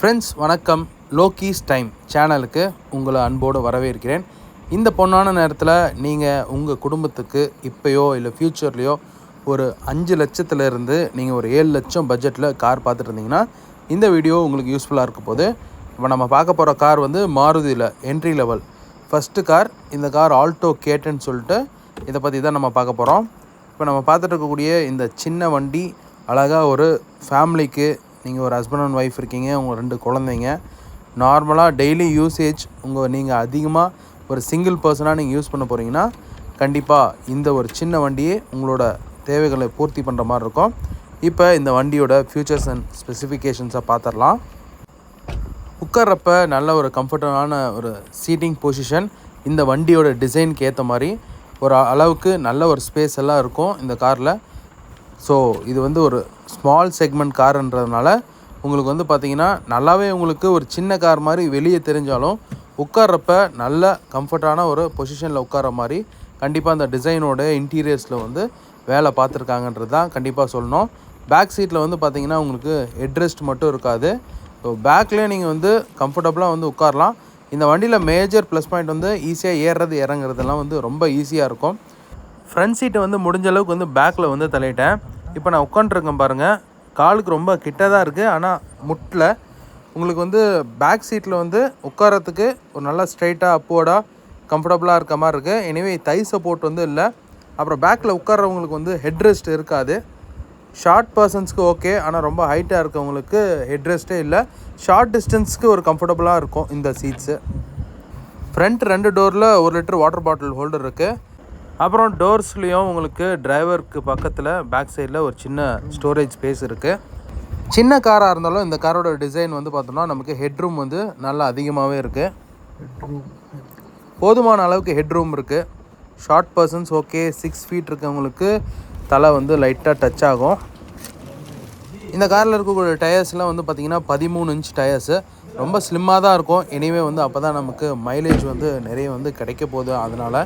Friends வணக்கம். லோக்கீஸ் time சேனலுக்கு உங்களை அன்போடு வரவேற்கிறேன். இந்த பொண்ணான நேரத்தில் நீங்கள் உங்கள் குடும்பத்துக்கு இப்போயோ இல்லை ஃப்யூச்சர்லேயோ ஒரு அஞ்சு லட்சத்துலேருந்து நீங்கள் ஒரு ஏழு லட்சம் பட்ஜெட்டில் கார் பார்த்துட்டு இருந்தீங்கன்னா இந்த வீடியோ உங்களுக்கு யூஸ்ஃபுல்லாக இருக்க போது இப்போ நம்ம பார்க்க போகிற கார் வந்து மாருதியில் என்ட்ரி லெவல் ஃபஸ்ட்டு கார் இந்த கார் ஆல்டோ கேட்டுன்னு சொல்லிட்டு இதை பற்றி தான் நம்ம பார்க்க போகிறோம் இப்போ நம்ம பார்த்துட்டு இருக்கக்கூடிய இந்த சின்ன வண்டி அழகாக ஒரு ஃபேமிலிக்கு நீங்கள் ஒரு ஹஸ்பண்ட் அண்ட் ஒய்ஃப் இருக்கீங்க உங்கள் ரெண்டு குழந்தைங்க. நார்மலாக டெய்லி யூசேஜ் உங்கள் நீங்கள் அதிகமாக ஒரு சிங்கிள் பர்சனாக நீங்கள் யூஸ் பண்ண போகிறீங்கன்னா கண்டிப்பாக இந்த ஒரு சின்ன வண்டியே உங்களோட தேவைகளை பூர்த்தி பண்ணுற மாதிரி இருக்கும். இப்போ இந்த வண்டியோட ஃபியூச்சர்ஸ் அண்ட் ஸ்பெசிஃபிகேஷன்ஸை பார்த்துடலாம் உட்கார்றப்ப நல்ல ஒரு கம்ஃபர்டபுளான ஒரு சீட்டிங் பொசிஷன் இந்த வண்டியோட டிசைனுக்கு ஏற்ற மாதிரி ஒரு அளவுக்கு நல்ல ஒரு ஸ்பேஸ் எல்லாம் இருக்கும் இந்த காரில் ஸோ இது வந்து ஒரு ஸ்மால் செக்மெண்ட் காருன்றதுனால உங்களுக்கு வந்து பார்த்தீங்கன்னா நல்லாவே உங்களுக்கு ஒரு சின்ன கார் மாதிரி வெளியே தெரிஞ்சாலும் உட்கார்றப்ப நல்ல கம்ஃபர்டான ஒரு பொசிஷனில் உட்கார மாதிரி கண்டிப்பாக அந்த டிசைனோட இன்டீரியர்ஸில் வந்து வேலை பார்த்துருக்காங்கன்றது தான் கண்டிப்பாக சொல்லணும். பேக் சீட்டில் வந்து பார்த்தீங்கன்னா உங்களுக்கு ஹெட்ரெஸ்ட் மட்டும் இருக்காது. ஸோ பேக்லேயே நீங்கள் வந்து கம்ஃபர்டபுளாக வந்து உட்காரலாம். இந்த வண்டியில் மேஜர் ப்ளஸ் பாயிண்ட் வந்து ஈஸியாக ஏறுறது இறங்குறதெல்லாம் வந்து ரொம்ப ஈஸியாக இருக்கும். ஃப்ரண்ட் சீட்டை வந்து முடிஞ்ச அளவுக்கு வந்து பேக்கில் வந்து தள்ளிட்டேன் இப்போ நான் உட்காண்ட்ருக்கேன் பாருங்கள் காலுக்கு ரொம்ப கிட்ட தான் இருக்குது ஆனால் முட்டில். உங்களுக்கு வந்து பேக் சீட்டில் வந்து உட்காரத்துக்கு ஒரு நல்லா ஸ்ட்ரைட்டாக அப்போர்டாக கம்ஃபர்டபுளாக இருக்க மாதிரி இருக்குது எனிவே தை சப்போர்ட் வந்து இல்லை. அப்புறம் பேக்கில் உட்காரவங்களுக்கு வந்து ஹெட் ரெஸ்ட் இருக்காது. ஷார்ட் பர்சன்ஸ்க்கு ஓகே ஆனால் ரொம்ப ஹைட்டாக இருக்கவங்களுக்கு ஹெட் ரெஸ்ட்டே இல்லை. ஷார்ட் டிஸ்டன்ஸ்க்கு ஒரு கம்ஃபர்டபுளாக இருக்கும் இந்த சீட்ஸு ஃப்ரண்ட் ரெண்டு டோரில் ஒரு லிட்டர் வாட்டர் பாட்டில் ஹோல்டர் இருக்குது அப்புறம் டோர்ஸ்லேயும் உங்களுக்கு டிரைவருக்கு பக்கத்தில் பேக் சைடில் ஒரு சின்ன ஸ்டோரேஜ் ஸ்பேஸ் இருக்குது சின்ன காராக இருந்தாலும் இந்த காரோட டிசைன் வந்து பார்த்தோம்னா நமக்கு ஹெட்ரூம் வந்து நல்லா அதிகமாகவே இருக்குது போதுமான அளவுக்கு ஹெட்ரூம் இருக்குது short persons okay six feet இருக்கவங்களுக்கு தலை வந்து லைட்டாக டச் ஆகும். இந்த காரில் இருக்கக்கூடிய டயர்ஸ்லாம் வந்து பார்த்திங்கன்னா பதிமூணு இன்ச் டயர்ஸு ரொம்ப ஸ்லிம்மாக தான் இருக்கும். இனிமேல் வந்து அப்போ தான் நமக்கு மைலேஜ் வந்து நிறைய வந்து கிடைக்க போகுது. அதனால்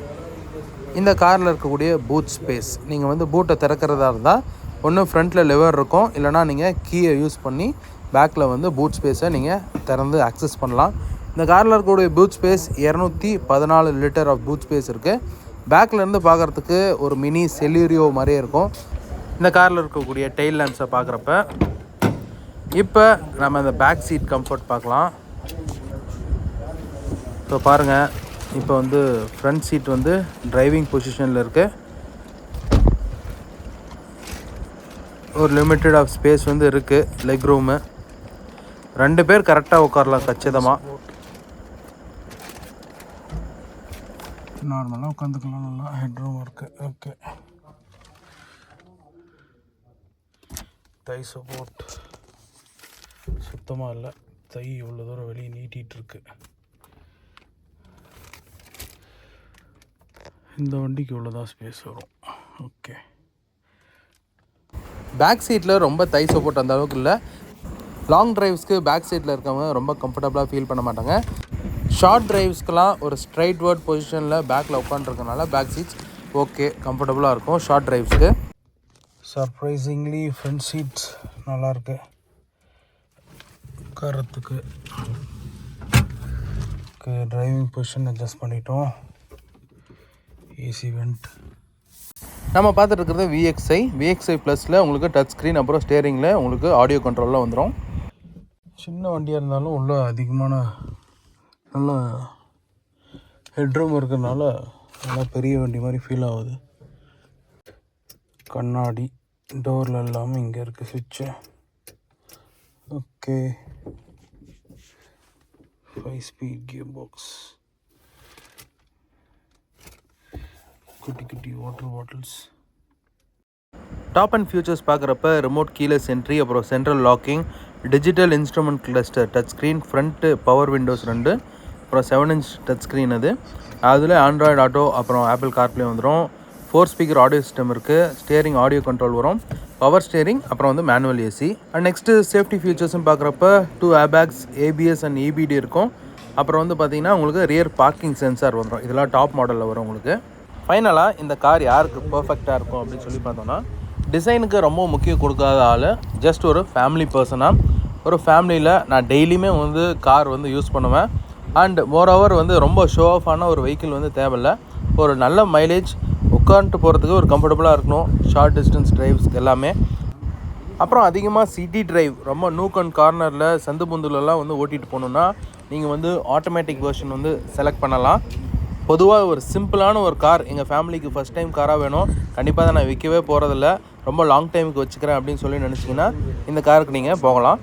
இந்த காரில் இருக்கக்கூடிய பூட் ஸ்பேஸ் நீங்கள் வந்து பூட்டை திறக்கிறதா இருந்தால் ஒன்று ஃப்ரண்ட்டில் லெவர் இருக்கும். இல்லைனா நீங்கள் கீயை யூஸ் பண்ணி பேக்கில் வந்து பூட் ஸ்பேஸை நீங்கள் திறந்து அக்சஸ் பண்ணலாம். இந்த காரில் இருக்கக்கூடிய பூட் ஸ்பேஸ் இரநூத்தி பதினாலு லிட்டர் ஆஃப் பூட் ஸ்பேஸ் இருக்குது பேக்கிலேருந்து பார்க்குறதுக்கு ஒரு மினி செலூரியோ மாதிரியே இருக்கும். இந்த காரில் இருக்கக்கூடிய டெயில் லேம்ப்ஸை பார்க்குறப்ப இப்போ நம்ம இந்த பேக் சீட் கம்ஃபர்ட் பார்க்கலாம். ஸோ பாருங்கள் இப்போ வந்து ஃப்ரண்ட் சீட் வந்து டிரைவிங் பொசிஷனில் இருக்குது ஒரு லிமிட்டட் ஆஃப் ஸ்பேஸ் வந்து இருக்குது லெக் ரூமு ரெண்டு பேர் கரெக்டாக உட்காரலாம் கச்சிதமாக நார்மலாக உட்காந்துக்கலாம் நல்லா ஹெட் ரூம் இருக்குது ஓகே தை சப்போர்ட் சுத்தமாக இல்லை. தை இவ்வளோ தூரம் வெளியே நீட்டிகிட்டுருக்கு இந்த வண்டிக்கு இவ்வளோதான் ஸ்பேஸ் வரும். ஓகே பேக் சீட்டில் ரொம்ப தை சப்போர்ட் அந்த அளவுக்கு இல்லை. லாங் டிரைவ்ஸ்க்கு பேக் சீட்டில் இருக்கவங்க ரொம்ப கம்ஃபர்டபுளாக ஃபீல் பண்ண மாட்டாங்க. ஷார்ட் டிரைவ்ஸ்க்கெலாம் ஒரு ஸ்ட்ரைட் வேர்ட் பொசிஷனில் பேக்கில் உட்காந்துருக்கனால பேக் சீட்ஸ் ஓகே கம்ஃபர்டபுளாக இருக்கும். ஷார்ட் டிரைவ்ஸ்க்கு சர்ப்ரைசிங்லி ஃப்ரண்ட் சீட்ஸ் நல்லாயிருக்கு உட்காரத்துக்கு ஓகே டிரைவிங் பொசிஷன் அட்ஜஸ்ட் பண்ணிட்டோம். ஏசி வெண்ட் நம்ம பார்த்துட்டு இருக்கிறது விஎக்ஸ்ஐ விஎக்ஸ்ஐ ப்ளஸில் உங்களுக்கு டச் ஸ்க்ரீன் அப்புறம் ஸ்டேரிங்கில் உங்களுக்கு ஆடியோ கண்ட்ரோலில் வந்துடும் சின்ன வண்டியாக இருந்தாலும் உள்ள அதிகமான நல்ல ஹெட்ரூம் இருக்கிறதுனால நல்லா பெரிய வண்டி மாதிரி ஃபீல் ஆகுது. கண்ணாடி டோரில் எல்லாமே இங்கே இருக்குது சுவிட்சு okay five speed gear box குட்டி குட்டி water bottles top and features பார்க்குறப்ப ரிமோட் கீழே சென்ட்ரி அப்புறம் central locking digital instrument cluster touch screen front power windows ரெண்டு அப்புறம் செவன் இன்ச் டச் ஸ்க்ரீன் அது. அதில் ஆண்ட்ராய்டு ஆட்டோ அப்புறம் ஆப்பிள் கார்ப்ளே வந்துடும் ஃபோர் ஸ்பீக்கர் ஆடியோ சிஸ்டம் இருக்குது ஸ்டேரிங் ஆடியோ கண்ட்ரோல் வரும். பவர் ஸ்டேரிங் அப்புறம் வந்து manual AC and next safety ஃபியூச்சர்ஸும் பார்க்குறப்ப two airbags ABS and EBD இருக்கும். அப்புறம் வந்து பார்த்தீங்கன்னா உங்களுக்கு ரியர் பார்க்கிங் சென்சார் வந்துடும் இதெல்லாம் டாப் மாடலில் வரும் உங்களுக்கு. ஃபைனலாக இந்த கார் யாருக்கு பர்ஃபெக்டாக இருக்கும் அப்படின்னு சொல்லி பார்த்தோன்னா டிசைனுக்கு ரொம்ப முக்கியம் கொடுக்காத ஆள் ஜஸ்ட் ஒரு ஃபேமிலி பர்சனாக ஒரு ஃபேமிலியில் நான் டெய்லியுமே வந்து கார் வந்து யூஸ் பண்ணுவேன். அண்ட் மோரோவர் வந்து ரொம்ப ஷோ ஆஃபான ஒரு வெஹிக்கிள் வந்து தேவையில்ல. ஒரு நல்ல மைலேஜ் உட்காந்துட்டு போகிறதுக்கு ஒரு கம்ஃபர்டபுளாக இருக்கணும். ஷார்ட் டிஸ்டன்ஸ் ட்ரைவ்ஸ்க்கு எல்லாமே. அப்புறம் அதிகமாக சிட்டி டிரைவ் ரொம்ப நூக் அண்ட் கார்னரில் சந்து புந்துலலாம் வந்து ஓட்டிகிட்டு போகணுன்னா நீங்கள் வந்து ஆட்டோமேட்டிக் வெர்ஷன் வந்து செலக்ட் பண்ணலாம். பொதுவாக ஒரு சிம்பிளான ஒரு கார். எங்கள் ஃபேமிலிக்கு ஃபஸ்ட் டைம் காராக வேணும். கண்டிப்பாக தான் நான் விற்கவே போகிறதில்ல ரொம்ப லாங் டைமுக்கு வச்சுக்கிறேன் அப்படின்னு சொல்லி நினச்சிங்கன்னா இந்த காருக்கு நீங்கள் போகலாம்.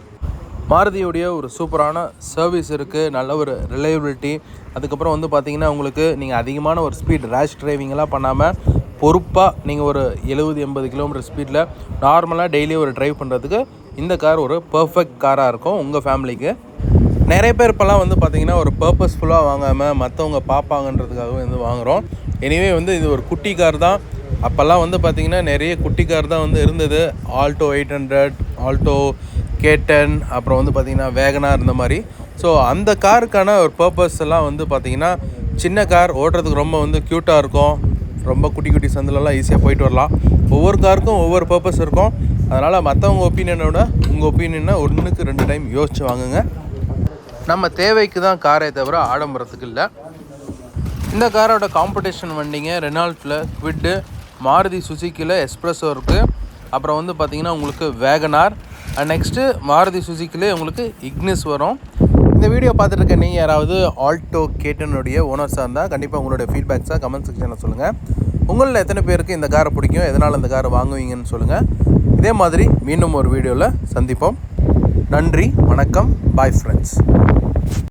மாருதியுடைய ஒரு சூப்பரான சர்வீஸ் இருக்குது நல்ல ஒரு ரிலையபிலிட்டி அதுக்கப்புறம் வந்து பார்த்தீங்கன்னா உங்களுக்கு நீங்கள் அதிகமான ஒரு ஸ்பீட் ரேஷ் டிரைவிங்கெல்லாம் பண்ணாமல் பொறுப்பாக நீங்கள் ஒரு எழுபது எண்பது கிலோமீட்டர் ஸ்பீடில் நார்மலாக டெய்லி ஒரு டிரைவ் பண்ணுறதுக்கு இந்த கார் ஒரு பர்ஃபெக்ட் காராக இருக்கும் உங்கள் ஃபேமிலிக்கு நிறைய பேர் இப்போல்லாம் வந்து பார்த்தீங்கன்னா ஒரு பர்பஸ்ஃபுல்லாக வாங்காமல் மற்றவங்க பார்ப்பாங்கன்றதுக்காகவே வந்து வாங்குகிறோம் எனிவே வந்து இது ஒரு குட்டி கார் தான். அப்போல்லாம் வந்து பார்த்திங்கன்னா நிறைய குட்டி கார் தான் வந்து இருந்தது. ஆல்டோ எயிட் ஹண்ட்ரட் ஆல்டோ கேட்டன் அப்புறம் வந்து பார்த்திங்கன்னா வேகனார் இந்த மாதிரி. ஸோ அந்த காருக்கான ஒரு பர்பஸ் எல்லாம் வந்து பார்த்திங்கன்னா சின்ன கார் ஓட்டுறதுக்கு ரொம்ப வந்து க்யூட்டாக இருக்கும். ரொம்ப குட்டி குட்டி சந்திலலாம் ஈஸியாக போயிட்டு வரலாம். ஒவ்வொரு காருக்கும் ஒவ்வொரு பர்பஸ் இருக்கும். அதனால் மற்றவங்க ஒப்பீனியனை விட உங்கள் ஒப்பீனியனை ஒன்றுக்கு ரெண்டு டைம் யோசிச்சு வாங்குங்க. நம்ம தேவைக்கு தான் காரே தவிர ஆடம்பரத்துக்கு இல்லை. இந்த காரோட காம்படிஷன் வண்டிங்க ரெனால்ட்டில் குவிட்டு மாருதி சுசுக்கியில் எஸ்ப்ரெஸோ இருக்குது அப்புறம் வந்து பார்த்திங்கன்னா உங்களுக்கு வேகனார் அண்ட் நெக்ஸ்ட்டு மாருதி சுசுக்கிலே உங்களுக்கு இக்னிஸ் வரும். இந்த வீடியோ பார்த்துட்டு இருக்க நீங்கள் யாராவது ஆல்டோ கேட்டனுடைய ஓனர்ஸாக இருந்தால் கண்டிப்பாக உங்களுடைய ஃபீட்பேக்ஸாக கமெண்ட் செக்ஷனில் சொல்லுங்கள் உங்களில் எத்தனை பேருக்கு இந்த காரை பிடிக்கும் எதனால் இந்த காரை வாங்குவீங்கன்னு சொல்லுங்கள் இதே மாதிரி மீண்டும் ஒரு வீடியோவில் சந்திப்போம். நன்றி வணக்கம் பாய் ஃப்ரெண்ட்ஸ்